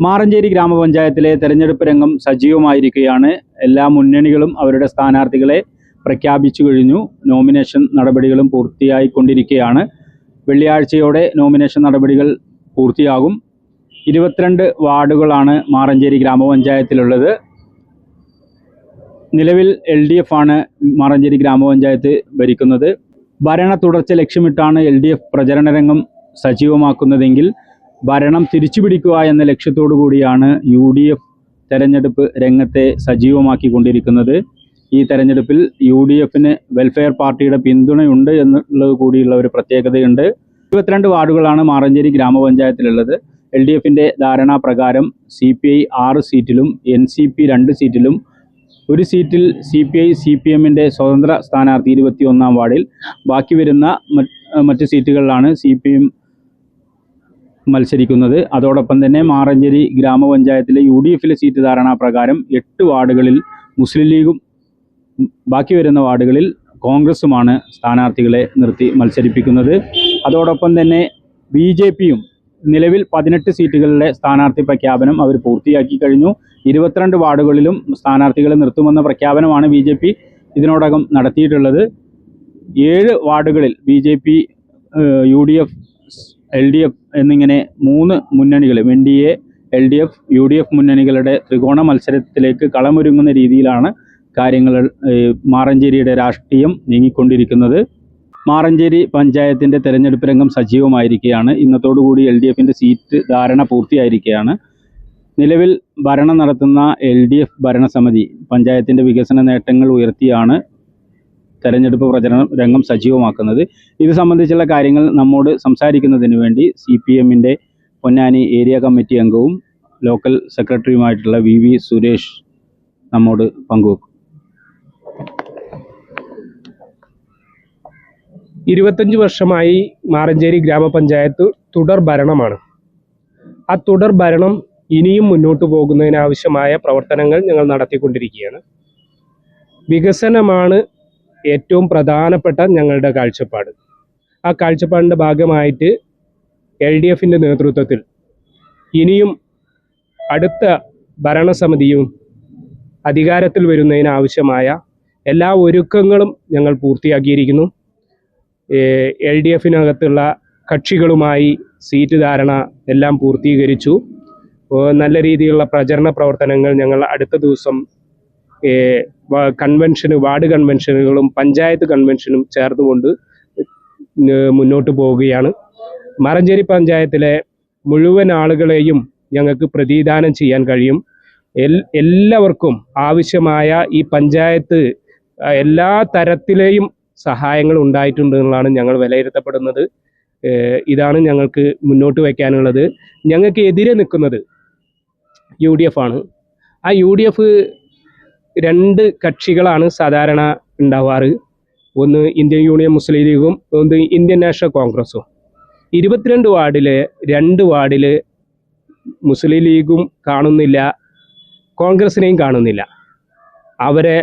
മാറഞ്ചേരി ഗ്രാമപഞ്ചായത്തിലെ തെരഞ്ഞെടുപ്പ് രംഗം സജീവമായിരിക്കുകയാണ്. എല്ലാ മുന്നണികളും അവരുടെ സ്ഥാനാർത്ഥികളെ പ്രഖ്യാപിച്ചു കഴിഞ്ഞു. നോമിനേഷൻ നടപടികളും പൂർത്തിയായിക്കൊണ്ടിരിക്കുകയാണ്. വെള്ളിയാഴ്ചയോടെ നോമിനേഷൻ നടപടികൾ പൂർത്തിയാകും. ഇരുപത്തിരണ്ട് വാർഡുകളാണ് മാറഞ്ചേരി ഗ്രാമപഞ്ചായത്തിലുള്ളത്. നിലവിൽ എൽ ഡി എഫ് ആണ് മാറഞ്ചേരി ഗ്രാമപഞ്ചായത്ത് ഭരിക്കുന്നത്. ഭരണ തുടർച്ച ലക്ഷ്യമിട്ടാണ് എൽ ഡി എഫ് പ്രചരണ രംഗം സജീവമാക്കുന്നതെങ്കിൽ ഭരണം തിരിച്ചുപിടിക്കുക എന്ന ലക്ഷ്യത്തോടു കൂടിയാണ് യു ഡി എഫ് തെരഞ്ഞെടുപ്പ് രംഗത്തെ സജീവമാക്കിക്കൊണ്ടിരിക്കുന്നത്. ഈ തെരഞ്ഞെടുപ്പിൽ യു ഡി എഫിന് വെൽഫെയർ പാർട്ടിയുടെ പിന്തുണയുണ്ട് എന്നുള്ളത് കൂടിയുള്ള ഒരു പ്രത്യേകതയുണ്ട്. ഇരുപത്തിരണ്ട് വാർഡുകളാണ് മാറഞ്ചേരി ഗ്രാമപഞ്ചായത്തിലുള്ളത്. എൽ ഡി എഫിന്റെ ധാരണാപ്രകാരം സി പി ഐ ആറ് സീറ്റിലും എൻ സി പി രണ്ട് സീറ്റിലും ഒരു സീറ്റിൽ C P I C P എമ്മിന്റെ സ്വതന്ത്ര സ്ഥാനാർത്ഥി ഇരുപത്തി ഒന്നാം വാർഡിൽ. ബാക്കി വരുന്ന മറ്റ് സീറ്റുകളിലാണ് സി പി എം മത്സരിക്കുന്നത്. അതോടൊപ്പം തന്നെ മാറഞ്ചേരി ഗ്രാമപഞ്ചായത്തിലെ യു ഡി എഫിലെ സീറ്റ് ധാരണാ പ്രകാരം എട്ട് വാർഡുകളിൽ മുസ്ലിം ലീഗും ബാക്കി വരുന്ന വാർഡുകളിൽ കോൺഗ്രസുമാണ് സ്ഥാനാർത്ഥികളെ നിർത്തി മത്സരിപ്പിക്കുന്നത്. അതോടൊപ്പം തന്നെ ബി ജെ പിയും നിലവിൽ പതിനെട്ട് സീറ്റുകളിലെ സ്ഥാനാർത്ഥി പ്രഖ്യാപനം അവർ പൂർത്തിയാക്കി കഴിഞ്ഞു. ഇരുപത്തിരണ്ട് വാർഡുകളിലും സ്ഥാനാർത്ഥികളെ നിർത്തുമെന്ന പ്രഖ്യാപനമാണ് ബി ജെ പി ഇതിനോടകം നടത്തിയിട്ടുള്ളത്. ഏഴ് വാർഡുകളിൽ B J P U D F L D F എന്നിങ്ങനെ മൂന്ന് മുന്നണികളും N D A L D F U D F മുന്നണികളുടെ ത്രികോണ മത്സരത്തിലേക്ക് കളമൊരുങ്ങുന്ന രീതിയിലാണ് കാര്യങ്ങൾ മാറഞ്ചേരിയുടെ രാഷ്ട്രീയം നീങ്ങിക്കൊണ്ടിരിക്കുന്നത്. മാറഞ്ചേരി പഞ്ചായത്തിന്റെ തെരഞ്ഞെടുപ്പ് രംഗം സജീവമായിരിക്കുകയാണ്. ഇന്നത്തോടുകൂടി എൽ ഡി എഫിന്റെ സീറ്റ് ധാരണ പൂർത്തിയായിരിക്കുകയാണ്. നിലവിൽ ഭരണം നടത്തുന്ന എൽ ഡി എഫ് ഭരണസമിതി പഞ്ചായത്തിന്റെ വികസന നേട്ടങ്ങൾ ഉയർത്തിയാണ്. തെരഞ്ഞെടുപ്പ് പ്രചരണം രംഗം സജീവമാക്കുന്നത്. ഇത് സംബന്ധിച്ചുള്ള കാര്യങ്ങൾ നമ്മോട് സംസാരിക്കുന്നതിന് വേണ്ടി സി പി എമ്മിന്റെ പൊന്നാനി ഏരിയ കമ്മിറ്റി അംഗവും ലോക്കൽ സെക്രട്ടറിയുമായിട്ടുള്ള വി വി സുരേഷ് നമ്മോട് പങ്കുവെക്കും. ഇരുപത്തഞ്ച് വർഷമായി മാറഞ്ചേരി ഗ്രാമപഞ്ചായത്ത് തുടർ ഭരണമാണ്. ആ തുടർ ഭരണം ഇനിയും മുന്നോട്ട് പോകുന്നതിനാവശ്യമായ പ്രവർത്തനങ്ങൾ ഞങ്ങൾ നടത്തിക്കൊണ്ടിരിക്കുകയാണ്. വികസനമാണ് ഏറ്റവും പ്രധാനപ്പെട്ട ഞങ്ങളുടെ കാഴ്ചപ്പാട്. ആ കാഴ്ചപ്പാടിന്റെ ഭാഗമായിട്ട് എൽ ഡി എഫിന്റെ നേതൃത്വത്തിൽ ഇനിയും അടുത്ത ഭരണസമിതിയും അധികാരത്തിൽ വരുന്നതിനാവശ്യമായ എല്ലാ ഒരുക്കങ്ങളും ഞങ്ങൾ പൂർത്തിയാക്കിയിരിക്കുന്നു. എൽ ഡി എഫിനകത്തുള്ള കക്ഷികളുമായി സീറ്റ് ധാരണ എല്ലാം പൂർത്തീകരിച്ചു. നല്ല രീതിയിലുള്ള പ്രചരണ പ്രവർത്തനങ്ങൾ ഞങ്ങൾ അടുത്ത ദിവസം കൺവെൻഷന് വാർഡ് കൺവെൻഷനുകളും പഞ്ചായത്ത് കൺവെൻഷനും ചേർന്നുകൊണ്ട് മുന്നോട്ട് പോവുകയാണ്. മറഞ്ചേരി പഞ്ചായത്തിലെ മുഴുവൻ ആളുകളെയും ഞങ്ങൾക്ക് പ്രതിദാനം ചെയ്യാൻ കഴിയും. എല്ലാവർക്കും ആവശ്യമായ ഈ പഞ്ചായത്ത് എല്ലാ തരത്തിലെയും സഹായങ്ങൾ ഉണ്ടായിട്ടുണ്ട് എന്നുള്ളതാണ് ഞങ്ങൾ വിലയിരുത്തപ്പെടുന്നത്. ഇതാണ് ഞങ്ങൾക്ക് മുന്നോട്ട് വയ്ക്കാനുള്ളത് ഞങ്ങൾക്ക് എതിരെ നിൽക്കുന്നത് യു ഡി എഫ് ആണ്. ആ യു ഡി എഫ് രണ്ട് കക്ഷികളാണ് സാധാരണ ഉണ്ടാവാറ്. ഒന്ന് ഇന്ത്യൻ യൂണിയൻ മുസ്ലിം ലീഗും ഒന്ന് ഇന്ത്യൻ നാഷണൽ കോൺഗ്രസും. ഇരുപത്തിരണ്ട് വാർഡിൽ രണ്ട് വാർഡിൽ മുസ്ലിം ലീഗും കാണുന്നില്ല കോൺഗ്രസിനെയും കാണുന്നില്ല. അവരെ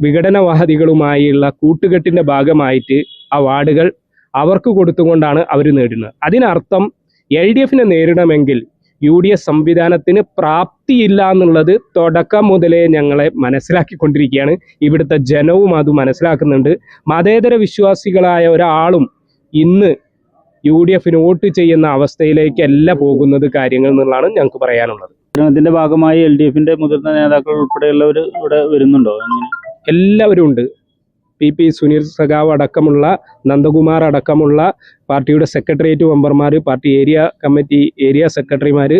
വിഘടനവാദികളുമായുള്ള കൂട്ടുകെട്ടിന്റെ ഭാഗമായിട്ട് ആ വാർഡുകൾ അവർക്ക് കൊടുത്തുകൊണ്ടാണ് അവർ നേടുന്നത്. അതിനർത്ഥം എൽ ഡി എഫിനെ നേരിടണമെങ്കിൽ യു ഡി എഫ് സംവിധാനത്തിന് പ്രാപ്തിയില്ല എന്നുള്ളത് തുടക്കം മുതലേ ഞങ്ങളെ മനസ്സിലാക്കിക്കൊണ്ടിരിക്കുകയാണ്. ഇവിടുത്തെ ജനവും അത് മനസ്സിലാക്കുന്നുണ്ട്. മതേതര വിശ്വാസികളായ ഒരാളും ഇന്ന് യു ഡി എഫിന് വോട്ട് ചെയ്യുന്ന അവസ്ഥയിലേക്കല്ല പോകുന്നത് കാര്യങ്ങൾ എന്നുള്ളതാണ് ഞങ്ങൾക്ക് പറയാനുള്ളത്. ഇതിന്റെ ഭാഗമായി എൽ ഡി എഫിന്റെ മുതിർന്ന നേതാക്കൾ ഉൾപ്പെടെയുള്ളവർ ഇവിടെ വരുന്നുണ്ടോ? എല്ലാവരും ഉണ്ട്. പി പി സുനിൽ സഖാവ് അടക്കമുള്ള നന്ദകുമാർ അടക്കമുള്ള പാർട്ടിയുടെ സെക്രട്ടേറിയറ്റ് മെമ്പർമാർ പാർട്ടി ഏരിയ കമ്മിറ്റി ഏരിയ സെക്രട്ടറിമാർ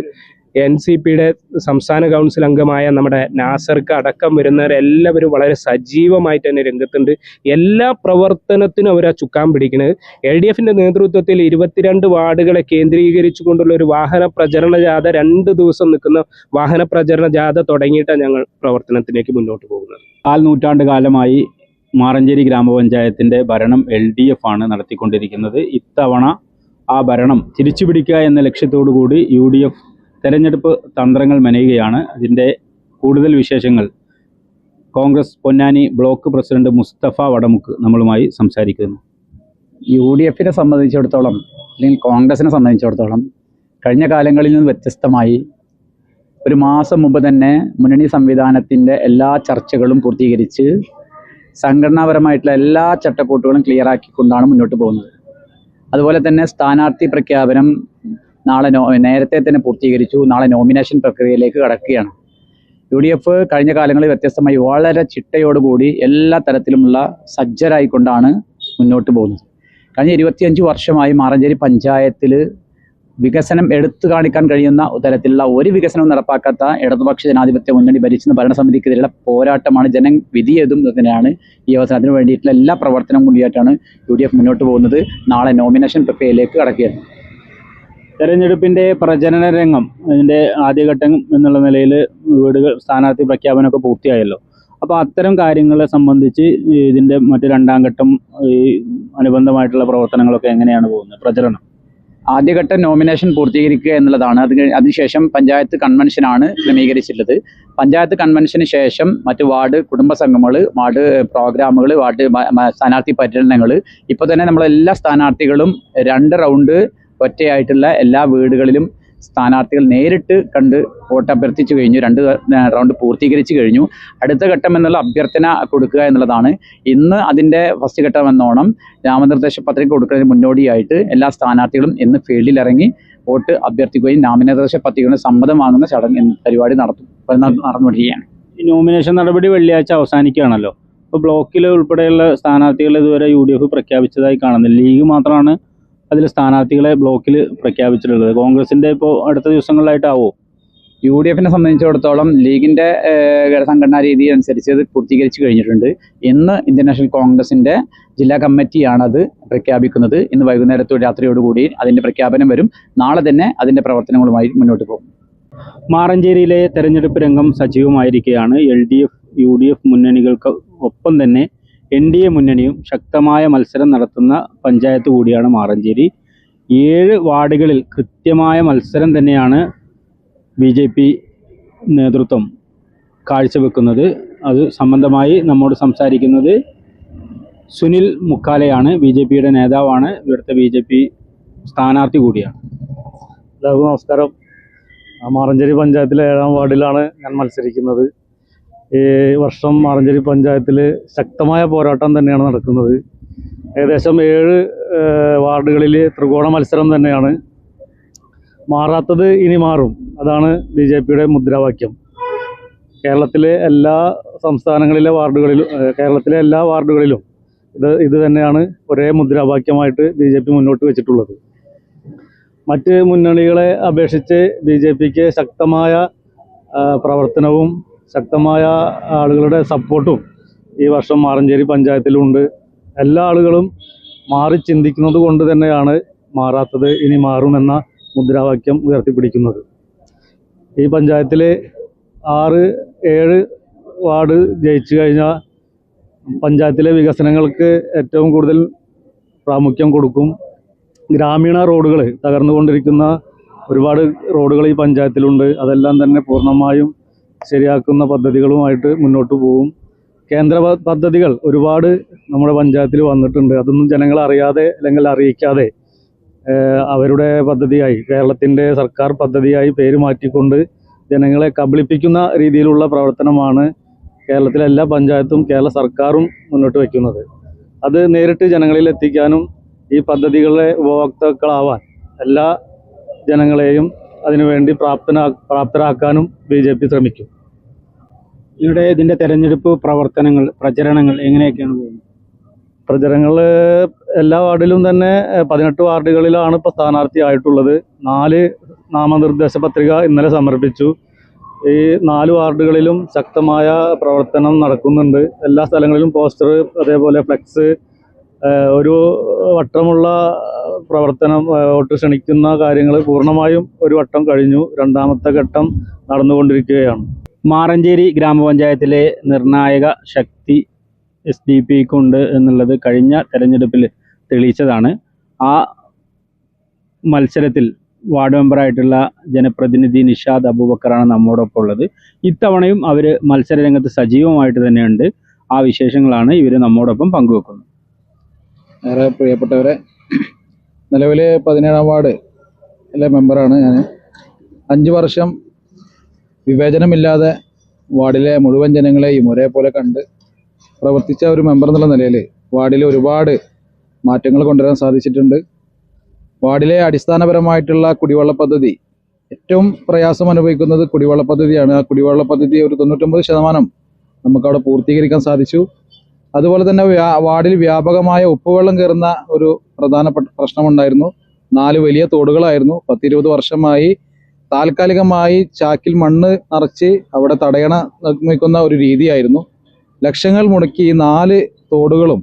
എൻ സി പിയുടെ സംസ്ഥാന കൗൺസിൽ അംഗമായ നമ്മുടെ നാസർക്ക് അടക്കം വരുന്നവരെല്ലാവരും വളരെ സജീവമായിട്ട് തന്നെ രംഗത്തുണ്ട്. എല്ലാ പ്രവർത്തനത്തിനും അവർ ആ ചുക്കാൻ പിടിക്കുന്നത് എൽ ഡി എഫിന്റെ നേതൃത്വത്തിൽ ഇരുപത്തിരണ്ട് വാർഡുകളെ കേന്ദ്രീകരിച്ചു കൊണ്ടുള്ള ഒരു വാഹന പ്രചരണ ജാഥ രണ്ട് ദിവസം നിൽക്കുന്ന വാഹന പ്രചരണ ജാഥ തുടങ്ങിയിട്ടാണ് ഞങ്ങൾ പ്രവർത്തനത്തിലേക്ക് മുന്നോട്ട് പോകുന്നത്. കാൽ നൂറ്റാണ്ട് കാലമായി മാറഞ്ചേരി ഗ്രാമപഞ്ചായത്തിന്റെ ഭരണം എൽ ഡി എഫ് ആണ് നടത്തിക്കൊണ്ടിരിക്കുന്നത്. ഇത്തവണ ആ ഭരണം തിരിച്ചു പിടിക്കുക എന്ന ലക്ഷ്യത്തോടു കൂടി യു ഡി എഫ് തെരഞ്ഞെടുപ്പ് തന്ത്രങ്ങൾ മെനയുകയാണ്. അതിന്റെ കൂടുതൽ വിശേഷങ്ങൾ കോൺഗ്രസ് പൊന്നാനി ബ്ലോക്ക് പ്രസിഡന്റ് മുസ്തഫ വടമുക്ക് നമ്മളുമായി സംസാരിക്കുന്നു. യു ഡി എഫിനെ സംബന്ധിച്ചിടത്തോളം അല്ലെങ്കിൽ കോൺഗ്രസിനെ സംബന്ധിച്ചിടത്തോളം കഴിഞ്ഞ കാലങ്ങളിൽ നിന്ന് വ്യത്യസ്തമായി ഒരു മാസം മുമ്പ് തന്നെ മുന്നണി സംവിധാനത്തിന്റെ എല്ലാ ചർച്ചകളും പൂർത്തീകരിച്ച് സംഘടനാപരമായിട്ടുള്ള എല്ലാ ചട്ടക്കൂട്ടുകളും ക്ലിയർ ആക്കിക്കൊണ്ടാണ് മുന്നോട്ട് പോകുന്നത്. അതുപോലെ തന്നെ സ്ഥാനാർത്ഥി പ്രഖ്യാപനം നാളെ നോ നേരത്തെ തന്നെ പൂർത്തീകരിച്ചു. നാളെ നോമിനേഷൻ പ്രക്രിയയിലേക്ക് കടക്കുകയാണ്. യു ഡി എഫ് കഴിഞ്ഞ കാലങ്ങളിൽ വ്യത്യസ്തമായി വളരെ ചിട്ടയോടുകൂടി എല്ലാ തരത്തിലുമുള്ള സജ്ജരായിക്കൊണ്ടാണ് മുന്നോട്ട് പോകുന്നത്. കഴിഞ്ഞ ഇരുപത്തിയഞ്ച് വർഷമായി മാറഞ്ചേരി പഞ്ചായത്തിൽ വികസനം എടുത്തു കാണിക്കാൻ കഴിയുന്ന തരത്തിലുള്ള ഒരു വികസനവും നടപ്പാക്കാത്ത ഇടതുപക്ഷ ജനാധിപത്യ മുന്നണി ഭരിക്കുന്ന ഭരണസമിതിക്കെതിരെയുള്ള പോരാട്ടമാണ് ജനം വിധിയതും തന്നെയാണ് ഈ അവസരത്തിന് വേണ്ടിയിട്ടുള്ള എല്ലാ പ്രവർത്തനവും കൂടിയായിട്ടാണ് യു ഡി എഫ് മുന്നോട്ട് പോകുന്നത്. നാളെ നോമിനേഷൻ പ്രക്രിയയിലേക്ക് കടക്കുകയാണ്. തെരഞ്ഞെടുപ്പിന്റെ പ്രചരണ രംഗം അതിന്റെ ആദ്യഘട്ടം എന്നുള്ള നിലയിൽ വീടുകൾ സ്ഥാനാർത്ഥി പ്രഖ്യാപനമൊക്കെ പൂർത്തിയായല്ലോ. അപ്പോൾ അത്തരം കാര്യങ്ങളെ സംബന്ധിച്ച് ഇതിന്റെ മറ്റു രണ്ടാം ഘട്ടം ഈ അനുബന്ധമായിട്ടുള്ള പ്രവർത്തനങ്ങളൊക്കെ എങ്ങനെയാണ് പോകുന്നത്? പ്രചരണം. ആദ്യഘട്ട നോമിനേഷൻ പൂർത്തീകരിക്കുക എന്നുള്ളതാണ്. അത് അതിനുശേഷം പഞ്ചായത്ത് കൺവെൻഷനാണ് ക്രമീകരിച്ചിട്ടുള്ളത്. പഞ്ചായത്ത് കൺവെൻഷന് ശേഷം മറ്റ് വാർഡ് കുടുംബ സംഘങ്ങൾ വാർഡ് പ്രോഗ്രാമുകൾ വാർഡ് സ്ഥാനാർത്ഥി പര്യടനങ്ങൾ ഇപ്പോൾ തന്നെ നമ്മളെല്ലാ സ്ഥാനാർത്ഥികളും രണ്ട് റൗണ്ട് ഒറ്റയായിട്ടുള്ള എല്ലാ വീടുകളിലും സ്ഥാനാർത്ഥികൾ നേരിട്ട് കണ്ട് വോട്ട് അഭ്യർത്ഥിച്ചു കഴിഞ്ഞു. രണ്ട് റൗണ്ട് പൂർത്തീകരിച്ചു കഴിഞ്ഞു. അടുത്ത ഘട്ടം എന്നുള്ള അഭ്യർത്ഥന കൊടുക്കുക എന്നുള്ളതാണ്. ഇന്ന് അതിന്റെ ഫസ്റ്റ് ഘട്ടം എന്നോണം നാമനിർദ്ദേശ പത്രിക കൊടുക്കുന്നതിന് മുന്നോടിയായിട്ട് എല്ലാ സ്ഥാനാർത്ഥികളും ഇന്ന് ഫീൽഡിൽ ഇറങ്ങി വോട്ട് അഭ്യർത്ഥിക്കുകയും നാമനിർദ്ദേശ പത്രികയുടെ സമ്മതം വാങ്ങുന്ന ചടങ്ങ് പരിപാടി നടത്തും നട- നടന്നുകൊണ്ടിരിക്കുകയാണ്. ഈ നോമിനേഷൻ നടപടി വെള്ളിയാഴ്ച അവസാനിക്കുകയാണല്ലോ. ഇപ്പോൾ ബ്ലോക്കിൽ ഉൾപ്പെടെയുള്ള സ്ഥാനാർത്ഥികൾ ഇതുവരെ യു പ്രഖ്യാപിച്ചതായി കാണുന്നില്ല. ലീഗ് മാത്രമാണ് അതിൽ സ്ഥാനാർത്ഥികളെ ബ്ലോക്കിൽ പ്രഖ്യാപിച്ചിട്ടുള്ളത്. കോൺഗ്രസിന്റെ ഇപ്പോൾ അടുത്ത ദിവസങ്ങളിലായിട്ടാവോ? യു ഡി എഫിനെ സംബന്ധിച്ചിടത്തോളം ലീഗിന്റെ സംഘടനാ രീതി അനുസരിച്ച് അത് പൂർത്തീകരിച്ചു കഴിഞ്ഞിട്ടുണ്ട്. ഇന്ന് ഇന്ത്യൻ നാഷണൽ കോൺഗ്രസിന്റെ ജില്ലാ കമ്മിറ്റിയാണത് പ്രഖ്യാപിക്കുന്നത്. ഇന്ന് വൈകുന്നേരത്തോട് രാത്രിയോടുകൂടി അതിന്റെ പ്രഖ്യാപനം വരും. നാളെ തന്നെ അതിന്റെ പ്രവർത്തനങ്ങളുമായി മുന്നോട്ട് പോകും. മാറഞ്ചേരിയിലെ തെരഞ്ഞെടുപ്പ് രംഗം സജീവമായിരിക്കുകയാണ്. L D F U D F മുന്നണികൾക്ക് ഒപ്പം തന്നെ എൻ ഡി എ മുന്നണിയും ശക്തമായ മത്സരം നടത്തുന്ന പഞ്ചായത്ത് കൂടിയാണ് മാറഞ്ചേരി. ഏഴ് വാർഡുകളിൽ കൃത്യമായ മത്സരം തന്നെയാണ് ബി ജെ പി നേതൃത്വം കാഴ്ചവെക്കുന്നത്. അത് സംബന്ധമായി നമ്മോട് സംസാരിക്കുന്നത് സുനിൽ മുക്കാലയാണ്. ബി ജെ പിയുടെ നേതാവാണ്. ഇവിടുത്തെ ബി ജെ പി സ്ഥാനാർത്ഥി കൂടിയാണ്. എല്ലാവർക്കും നമസ്കാരം. മാറഞ്ചേരി പഞ്ചായത്തിലെ ഏഴാം വാർഡിലാണ് ഞാൻ മത്സരിക്കുന്നത്. ഈ വർഷം മാറഞ്ചേരി പഞ്ചായത്തിൽ ശക്തമായ പോരാട്ടം തന്നെയാണ് നടക്കുന്നത്. ഏകദേശം ഏഴ് വാർഡുകളിൽ ത്രികോണ മത്സരം തന്നെയാണ്. മാറാത്തത് ഇനി മാറും. അതാണ് ബി ജെ പിയുടെ മുദ്രാവാക്യം. കേരളത്തിലെ എല്ലാ സംസ്ഥാനങ്ങളിലെ വാർഡുകളിലും കേരളത്തിലെ എല്ലാ വാർഡുകളിലും ഇത് ഇത് തന്നെയാണ് ഒരേ മുദ്രാവാക്യമായിട്ട് ബി ജെ പി മുന്നോട്ട് വെച്ചിട്ടുള്ളത്. മറ്റ് മുന്നണികളെ അപേക്ഷിച്ച് ബി ജെ പിക്ക് ശക്തമായ പ്രവർത്തനവും ശക്തമായ ആളുകളുടെ സപ്പോർട്ടും ഈ വർഷം മാറഞ്ചേരി പഞ്ചായത്തിലുണ്ട്. എല്ലാ ആളുകളും മാറി ചിന്തിക്കുന്നത് കൊണ്ട് തന്നെയാണ് മാറാത്തത് ഇനി മാറുമെന്ന മുദ്രാവാക്യം ഉയർത്തിപ്പിടിക്കുന്നത്. ഈ പഞ്ചായത്തിലെ ആറ് ഏഴ് വാർഡ് ജയിച്ചു കഴിഞ്ഞാൽ പഞ്ചായത്തിലെ വികസനങ്ങൾക്ക് ഏറ്റവും കൂടുതൽ പ്രാമുഖ്യം കൊടുക്കും ഗ്രാമീണ റോഡുകൾ തകർന്നുകൊണ്ടിരിക്കുന്ന ഒരുപാട് റോഡുകൾ ഈ പഞ്ചായത്തിലുണ്ട്. അതെല്ലാം തന്നെ പൂർണമായും ശരിയാക്കുന്ന പദ്ധതികളുമായിട്ട് മുന്നോട്ട് പോകും കേന്ദ്ര പദ്ധതികൾ ഒരുപാട് നമ്മുടെ പഞ്ചായത്തിൽ വന്നിട്ടുണ്ട്. അതൊന്നും ജനങ്ങൾ അറിയാതെ അല്ലെങ്കിൽ അറിയിക്കാതെ അവരുടെ പദ്ധതിയായി കേരളത്തിന്റെ സർക്കാർ പദ്ധതിയായി പേര് മാറ്റിക്കൊണ്ട് ജനങ്ങളെ കബളിപ്പിക്കുന്ന രീതിയിലുള്ള പ്രവർത്തനമാണ് കേരളത്തിലെ എല്ലാ പഞ്ചായത്തും കേരള സർക്കാരും മുന്നോട്ട് വയ്ക്കുന്നത്. അത് നേരിട്ട് ജനങ്ങളിൽ എത്തിക്കാനും ഈ പദ്ധതികളിലെ ഉപഭോക്താക്കളാവാൻ എല്ലാ ജനങ്ങളെയും അതിനുവേണ്ടി പ്രാപ്തനാ പ്രാപ്തരാക്കാനും ബി ജെ പി ശ്രമിക്കും. ഇവിടെ ഇതിന്റെ തെരഞ്ഞെടുപ്പ് പ്രവർത്തനങ്ങൾ പ്രചരണങ്ങൾ എങ്ങനെയൊക്കെയാണ് പോകുന്നത്? പ്രചരണങ്ങൾ എല്ലാ വാർഡിലും തന്നെ പതിനെട്ട് വാർഡുകളിലാണ് ഇപ്പോൾ സ്ഥാനാർത്ഥി ആയിട്ടുള്ളത്. നാല് നാമനിർദ്ദേശ പത്രിക ഇന്നലെ സമർപ്പിച്ചു. ഈ നാല് വാർഡുകളിലും ശക്തമായ പ്രവർത്തനം നടക്കുന്നുണ്ട്. എല്ലാ സ്ഥലങ്ങളിലും പോസ്റ്റർ അതേപോലെ ഫ്ലെക്സ് ഒരു വട്ടമുള്ള പ്രവർത്തനം വോട്ട് ക്ഷണിക്കുന്ന കാര്യങ്ങൾ പൂർണമായും ഒരു വട്ടം കഴിഞ്ഞു. രണ്ടാമത്തെ ഘട്ടം നടന്നുകൊണ്ടിരിക്കുകയാണ്. മാറഞ്ചേരി ഗ്രാമപഞ്ചായത്തിലെ നിർണായക ശക്തി എസ് ഡി പിക്കുണ്ട് എന്നുള്ളത് കഴിഞ്ഞ തെരഞ്ഞെടുപ്പിൽ തെളിയിച്ചതാണ്. ആ മത്സരത്തിൽ വാർഡ് മെമ്പറായിട്ടുള്ള ജനപ്രതിനിധി നിഷാദ് അബൂബക്കറാണ് നമ്മോടൊപ്പം ഉള്ളത് ഇത്തവണയും അവർ മത്സരരംഗത്ത് സജീവമായിട്ട് തന്നെയുണ്ട്. ആ വിശേഷങ്ങളാണ് ഇവർ നമ്മോടൊപ്പം പങ്കുവെക്കുന്നത്. ഏറെ പ്രിയപ്പെട്ടവരെ നിലവിൽ പതിനേഴാം വാർഡ് മെമ്പറാണ് ഞാൻ അഞ്ച് വർഷം വിവേചനമില്ലാതെ വാർഡിലെ മുഴുവൻ ജനങ്ങളെയും ഒരേപോലെ കണ്ട് പ്രവർത്തിച്ച ഒരു മെമ്പർ എന്നുള്ള നിലയിൽ വാർഡിൽ ഒരുപാട് മാറ്റങ്ങൾ കൊണ്ടുവരാൻ സാധിച്ചിട്ടുണ്ട്. വാർഡിലെ അടിസ്ഥാനപരമായിട്ടുള്ള കുടിവെള്ള പദ്ധതി ഏറ്റവും പ്രയാസം അനുഭവിക്കുന്നത് കുടിവെള്ള പദ്ധതിയാണ്. ആ കുടിവെള്ള പദ്ധതി ഒരു തൊണ്ണൂറ്റൊമ്പത് ശതമാനം നമുക്കവിടെ പൂർത്തീകരിക്കാൻ സാധിച്ചു. അതുപോലെ തന്നെ വാർഡിൽ വ്യാപകമായ ഉപ്പുവെള്ളം കയറുന്ന ഒരു പ്രധാനപ്പെട്ട പ്രശ്നമുണ്ടായിരുന്നു. നാല് വലിയ തോടുകളായിരുന്നു. പത്തിരുപത് വർഷമായി താൽക്കാലികമായി ചാക്കിൽ മണ്ണ് നിറച്ച് അവിടെ തടയണ നിർമ്മിക്കുന്ന ഒരു രീതിയായിരുന്നു. ലക്ഷങ്ങൾ മുടക്കി ഈ നാല് തോടുകളും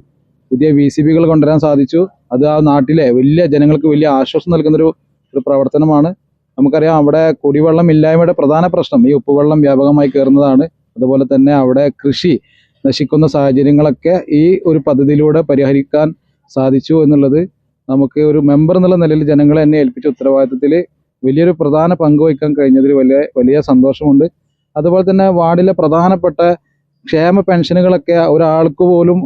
പുതിയ വി സി ബികൾ കൊണ്ടുവരാൻ സാധിച്ചു. അത് ആ നാട്ടിലെ വലിയ ജനങ്ങൾക്ക് വലിയ ആശ്വാസം നൽകുന്നൊരു ഒരു പ്രവർത്തനമാണ്. നമുക്കറിയാം അവിടെ കുടിവെള്ളം ഇല്ലായ്മയുടെ പ്രധാന പ്രശ്നം ഈ ഉപ്പുവെള്ളം വ്യാപകമായി കയറുന്നതാണ്. അതുപോലെ തന്നെ അവിടെ കൃഷി നശിക്കുന്ന സാഹചര്യങ്ങളൊക്കെ ഈ ഒരു പദ്ധതിയിലൂടെ പരിഹരിക്കാൻ സാധിച്ചു എന്നുള്ളത് നമുക്ക് ഒരു മെമ്പർ എന്നുള്ള നിലയിൽ ജനങ്ങളെ എന്നെ ഏൽപ്പിച്ച ഉത്തരവാദിത്തത്തിൽ വലിയൊരു പ്രധാന പങ്ക് വഹിക്കാൻ കഴിഞ്ഞതിൽ വലിയ വലിയ സന്തോഷമുണ്ട്. അതുപോലെ തന്നെ വാർഡിലെ പ്രധാനപ്പെട്ട ക്ഷേമ പെൻഷനുകളൊക്കെ ഒരാൾക്ക് പോലും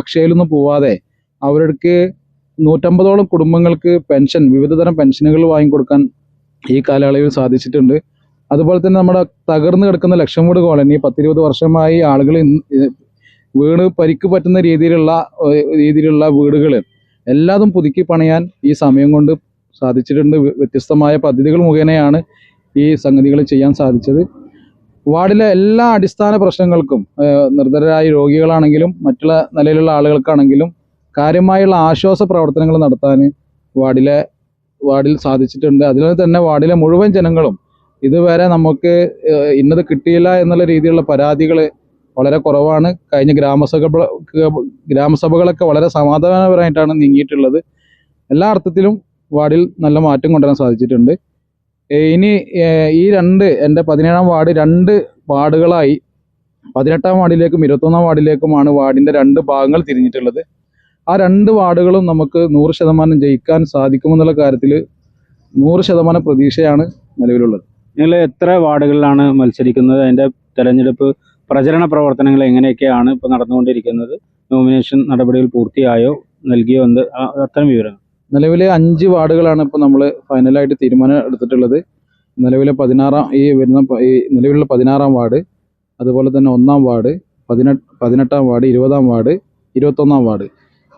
അക്ഷയയിലൊന്നും പോവാതെ അവർക്ക് നൂറ്റമ്പതോളം കുടുംബങ്ങൾക്ക് പെൻഷൻ വിവിധതരം പെൻഷനുകൾ വാങ്ങിക്കൊടുക്കാൻ ഈ കാലയളവിൽ സാധിച്ചിട്ടുണ്ട്. അതുപോലെ തന്നെ നമ്മുടെ തകർന്നു കിടക്കുന്ന ലക്ഷംവീട് കോളനി പത്തിരുപത് വർഷമായി ആളുകൾ വീട് പരിക്ക് പറ്റുന്ന രീതിയിലുള്ള രീതിയിലുള്ള വീടുകൾ എല്ലാതും പുതുക്കി പണിയാൻ ഈ സമയം കൊണ്ട് സാധിച്ചിട്ടുണ്ട്. വ്യത്യസ്തമായ പദ്ധതികൾ മുഖേനയാണ് ഈ സംഗതികൾ ചെയ്യാൻ സാധിച്ചത്. വാർഡിലെ എല്ലാ അടിസ്ഥാന പ്രശ്നങ്ങൾക്കും നിർദ്ധരായ രോഗികളാണെങ്കിലും മറ്റുള്ള നിലയിലുള്ള ആളുകൾക്കാണെങ്കിലും കാര്യമായുള്ള ആശ്വാസ പ്രവർത്തനങ്ങൾ നടത്താൻ വാർഡിലെ വാർഡിൽ സാധിച്ചിട്ടുണ്ട്. അതിൽ തന്നെ വാർഡിലെ മുഴുവൻ ജനങ്ങളും ഇതുവരെ നമുക്ക് ഇന്നത് കിട്ടിയില്ല എന്നുള്ള രീതിയിലുള്ള പരാതികൾ വളരെ കുറവാണ്. കഴിഞ്ഞ ഗ്രാമസഭ ഗ്രാമസഭകളൊക്കെ വളരെ സമാധാനപരമായിട്ടാണ് നീങ്ങിയിട്ടുള്ളത്. എല്ലാ അർത്ഥത്തിലും വാർഡിൽ നല്ല മാറ്റം കൊണ്ടുവരാൻ സാധിച്ചിട്ടുണ്ട്. ഇനി ഈ രണ്ട് എന്റെ പതിനേഴാം വാർഡ് രണ്ട് വാർഡുകളായി പതിനെട്ടാം വാർഡിലേക്കും ഇരുപത്തൊന്നാം വാർഡിലേക്കുമാണ് വാർഡിന്റെ രണ്ട് ഭാഗങ്ങൾ തിരിഞ്ഞിട്ടുള്ളത്. ആ രണ്ട് വാർഡുകളും നമുക്ക് നൂറ് ശതമാനം ജയിക്കാൻ സാധിക്കുമെന്നുള്ള കാര്യത്തിൽ നൂറ് ശതമാനം പ്രതീക്ഷയാണ് നിലവിലുള്ളത്. നിങ്ങൾ എത്ര വാർഡുകളിലാണ് മത്സരിക്കുന്നത്? അതിന്റെ തെരഞ്ഞെടുപ്പ് പ്രചരണ പ്രവർത്തനങ്ങൾ എങ്ങനെയൊക്കെയാണ് ഇപ്പോൾ നടന്നുകൊണ്ടിരിക്കുന്നത്? നോമിനേഷൻ നടപടികൾ പൂർത്തിയായോ? നൽകിയോ? എന്ത്? അത്തരം വിവരങ്ങൾ. നിലവിലെ അഞ്ച് വാർഡുകളാണ് ഇപ്പോൾ നമ്മൾ ഫൈനലായിട്ട് തീരുമാനം എടുത്തിട്ടുള്ളത്. നിലവിലെ പതിനാറാം ഈ വരുന്ന ഈ നിലവിലുള്ള പതിനാറാം വാർഡ് അതുപോലെ തന്നെ ഒന്നാം വാർഡ് പതിനെട്ട് പതിനെട്ടാം വാർഡ് ഇരുപതാം വാർഡ് ഇരുപത്തൊന്നാം വാർഡ്.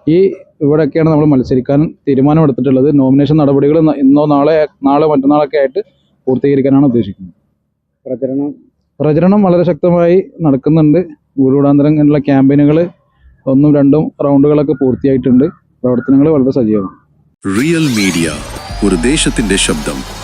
ഈ ഇവിടെയൊക്കെയാണ് നമ്മൾ മത്സരിക്കാൻ തീരുമാനമെടുത്തിട്ടുള്ളത് നോമിനേഷൻ നടപടികൾ ഇന്നോ നാളെ നാളെ മറ്റന്നാളൊക്കെ ആയിട്ട് പൂർത്തീകരിക്കാനാണ് ഉദ്ദേശിക്കുന്നത്. പ്രചരണം? പ്രചരണം വളരെ ശക്തമായി നടക്കുന്നുണ്ട്. വീടുകൂടാന്തരങ്ങളുള്ള ക്യാമ്പയിനുകൾ ഒന്നും രണ്ടും റൗണ്ടുകളൊക്കെ പൂർത്തിയായിട്ടുണ്ട്. പ്രവർത്തനങ്ങൾ വളരെ സജീവമാണ്. റിയൽ മീഡിയ ഒരു ദേശത്തിന്റെ ശബ്ദം.